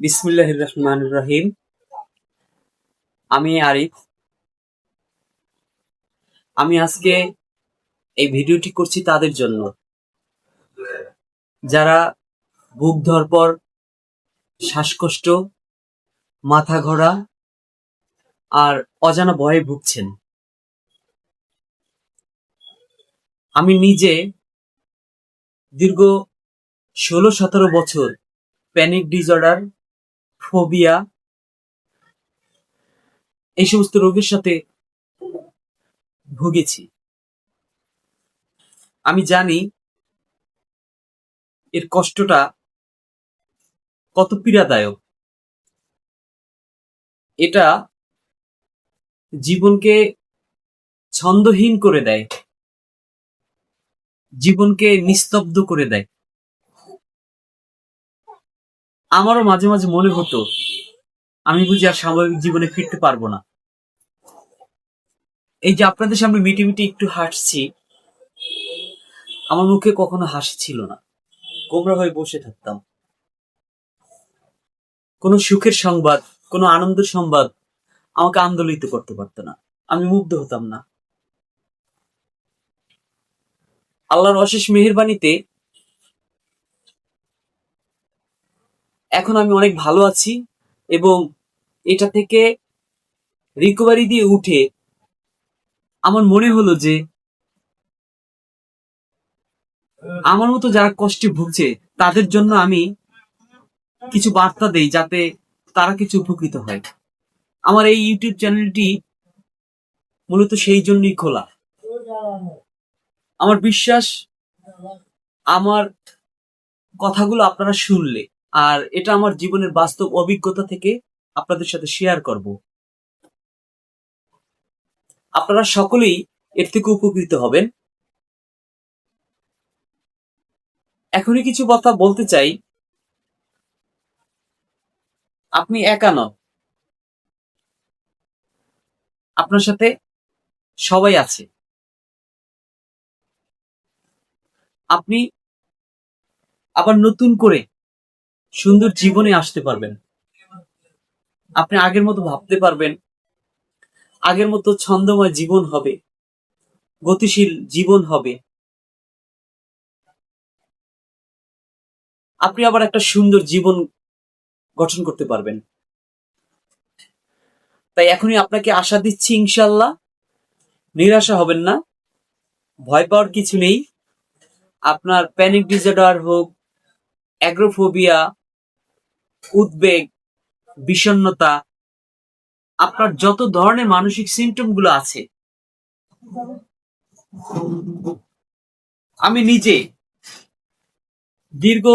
বিসমিল্লাহ রহমান রহিম আমি আরিফ। আমি আজকে এই ভিডিওটি করছি তাদের জন্য। যারা বুক ধরপর, শ্বাসকষ্ট, মাথা ঘোরা আর অজানা ভয়ে ভুগছেন। আমি নিজে দীর্ঘ ষোলো সতেরো বছর প্যানিক ডিসঅর্ডার ফোবিয়া, এই সমস্ত রোগের সাথে ভুগেছি। আমি জানি এর কষ্টটা কত পীড়াদায়ক। এটা জীবনকে ছন্দহীন করে দেয়। জীবনকে নিস্তব্ধ করে দেয়। আমারও মাঝে মাঝে মনে হতো, আমি বুঝি আর স্বাভাবিক জীবনে ফিরতে পারব না। এই যে আপনাদের সামনে মিটি মিটি একটু হাসছি, আমার মুখে কখনো হাসি ছিল না। গোমরা হয়ে বসে থাকতাম। কোনো সুখের সংবাদ, কোনো আনন্দের সংবাদ আমাকে আন্দোলিত করতে পারতো না। আমি মুগ্ধ হতাম না। আল্লাহর অশেষ মেহেরবানিতে এখন আমি অনেক ভালো আছি এবং এটা থেকে রিকভারি দিয়ে উঠে আমার মনে হলো যে আমার মতো যারা কষ্টে ভুগছে, তাদের জন্য আমি কিছু বার্তা দেই যাতে তারা কিছু উপকৃত হয়। আমার এই ইউটিউব চ্যানেলটি মূলত সেই জন্যই খোলা। আমার বিশ্বাস, আমার কথাগুলো আপনারা শুনলে আর এটা আমার জীবনের বাস্তব অভিজ্ঞতা থেকে আপনাদের সাথে শেয়ার করব। আপনারা সকলেই এর থেকে উপকৃত হবেন। এখনই কিছু কথা বলতে চাই। আপনি একা নন। আপনার সাথে সবাই আছে। আপনি আবার নতুন করে সুন্দর জীবনে আসতে পারবেন। আপনি আগের মতো ভাবতে পারবেন, আগের মতো ছন্দময় জীবন হবে, গতিশীল জীবন হবে। আপনি আবার একটা সুন্দর জীবন গঠন করতে পারবেন। তাই এখনই আপনাকে আশা দিচ্ছি ইনশাল্লাহ নিরাশা হবেন না। ভয় পাওয়ার কিছু নেই। আপনার প্যানিক ডিসঅর্ডার হোক অ্যাগ্রোফোবিয়া উদ্বেগ, বিষণ্ণতা, আপনার যত ধরনের মানসিক সিমটমগুলো আছে। আমি নিজে দীর্ঘ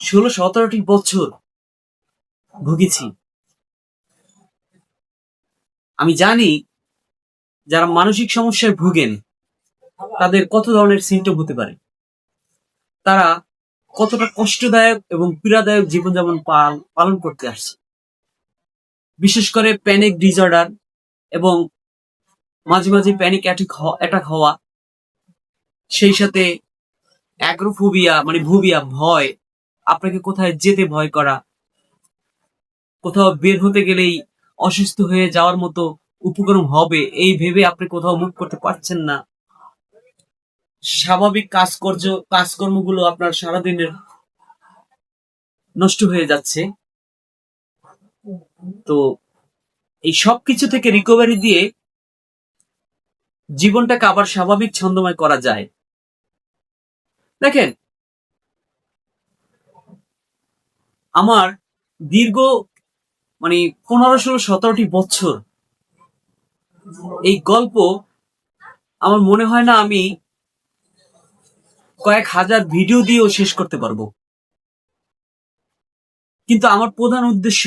ষোলো, সতেরোটি বছর ভুগেছি। আমি জানি যারা মানসিক সমস্যায় ভুগেন, তাদের কত ধরনের সিমটম হতে পারে। তারা কতটা কষ্টদায়ক এবং পীড়াদায়ক জীবনযাপন পাল- পালন করতে আসছে। বিশেষ করে প্যানিক ডিসঅর্ডার এবং মাঝে মাঝে প্যানিক অ্যাটাক হওয়া, সেই সাথে অ্যাগ্রোফোবিয়া মানে ভুবিয়া, ভয়, আপনাকে কোথায় যেতে ভয় করা, কোথাও বের হতে গেলেই অসুস্থ হয়ে যাওয়ার মতো উপক্রম হবে, এই ভেবে আপনি কোথাও মুখ করতে পারছেন না। স্বাভাবিক কাজকর্য, কাজকর্মগুলো আপনার সারাদিনের নষ্ট হয়ে যাচ্ছে। তো এই সব কিছু থেকে রিকভারি দিয়ে জীবনটাকে আবার স্বাভাবিক ছন্দময় করা যায়। দেখেন, আমার দীর্ঘ মানে পনেরো, ষোলো, সতেরোটি বছর এই গল্প আমার মনে হয় না আমি কয়েক হাজার ভিডিও দিয়েও শেষ করতে পারব। কিন্তু আমার প্রধান উদ্দেশ্য,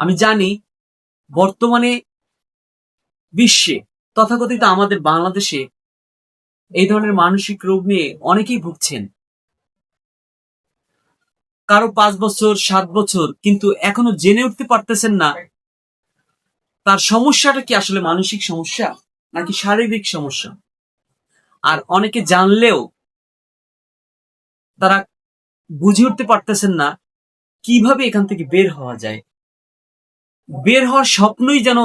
আমি জানি বর্তমানে বিশ্বে, তথাকথিত আমাদের বাংলাদেশে এই ধরনের মানসিক রোগ নিয়ে অনেকেই ভুগছেন। কারও পাঁচ বছর, সাত বছর, কিন্তু এখনও জেনে উঠতে পারতেছেন না তার সমস্যাটা কি আসলে মানসিক সমস্যা নাকি শারীরিক সমস্যা। আর অনেকে জানলেও তারা বুঝে উঠতে পারতেছেন না কীভাবে এখান থেকে বের হওয়া যায়। বের হওয়ার স্বপ্নই যেন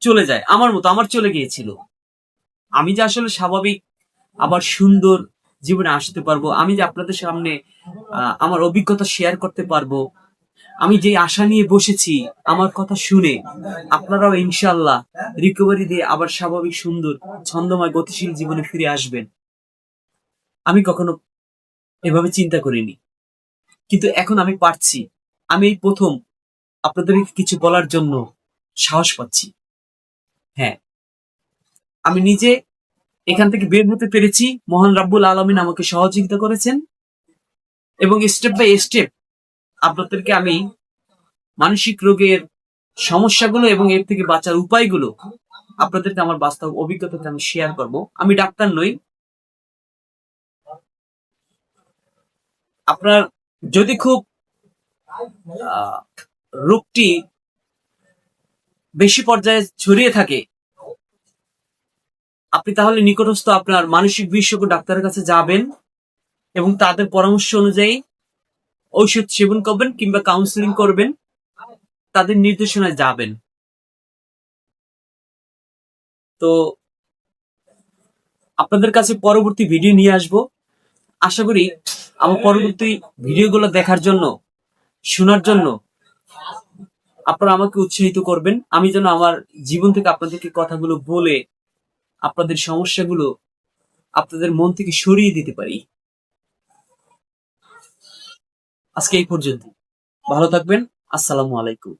চলে যায়। আমার মতো, আমার চলে গিয়েছিল। আমি যে আসলে স্বাভাবিক, আবার সুন্দর জীবনে আসতে পারব, আমি যে আপনাদের সামনে আমার অভিজ্ঞতা শেয়ার করতে পারব আমি যে আশা নিয়ে বসেছি, আমার কথা শুনে, আপনারাও ইনশাল্লাহ রিকভারি দিয়ে আবার স্বাভাবিক, সুন্দর, ছন্দময়, গতিশীল জীবনে ফিরে আসবেন। আমি কখনো এভাবে চিন্তা করিনি। কিন্তু এখন আমি পারছি। আমি এই প্রথম আপনাদেরকে কিছু বলার জন্য সাহস পাচ্ছি। হ্যাঁ। আমি নিজে এখান থেকে বের হতে পেরেছি। মহান রাব্বুল আলমিন আমাকে সহযোগিতা করেছেন এবং স্টেপ বাই স্টেপ আপনাদেরকে আমি মানসিক রোগের সমস্যাগুলো এবং এর থেকে বাঁচার উপায়গুলো আপনাদেরকে আমার বাস্তব অভিজ্ঞতাতে আমি শেয়ার করব। আমি ডাক্তার নই। আপনার যদি খুব রোগটি বেশি পর্যায়ে ছড়িয়ে থাকে, আপনি তাহলে নিকটস্থ আপনার মানসিক বিশেষজ্ঞ ডাক্তারের কাছে যাবেন এবং তাদের পরামর্শ অনুযায়ী ঔষধ সেবন করবেন কিংবা কাউন্সিলিং করবেন, তাদের নির্দেশনায় যাবেন। তো আপনাদের কাছে পরবর্তী ভিডিও নিয়ে আসব। আশা করি আমার পরবর্তী ভিডিওগুলো দেখার জন্য, শোনার জন্য আপনারা আমাকে উৎসাহিত করবেন। আমি যেন আমার জীবন থেকে আপনাদেরকে কথাগুলো বলে আপনাদের সমস্যাগুলো আপনাদের মন থেকে সরিয়ে দিতে পারি। আজকে এই পর্যন্ত ভালো থাকবেন। আসসালামু আলাইকুম।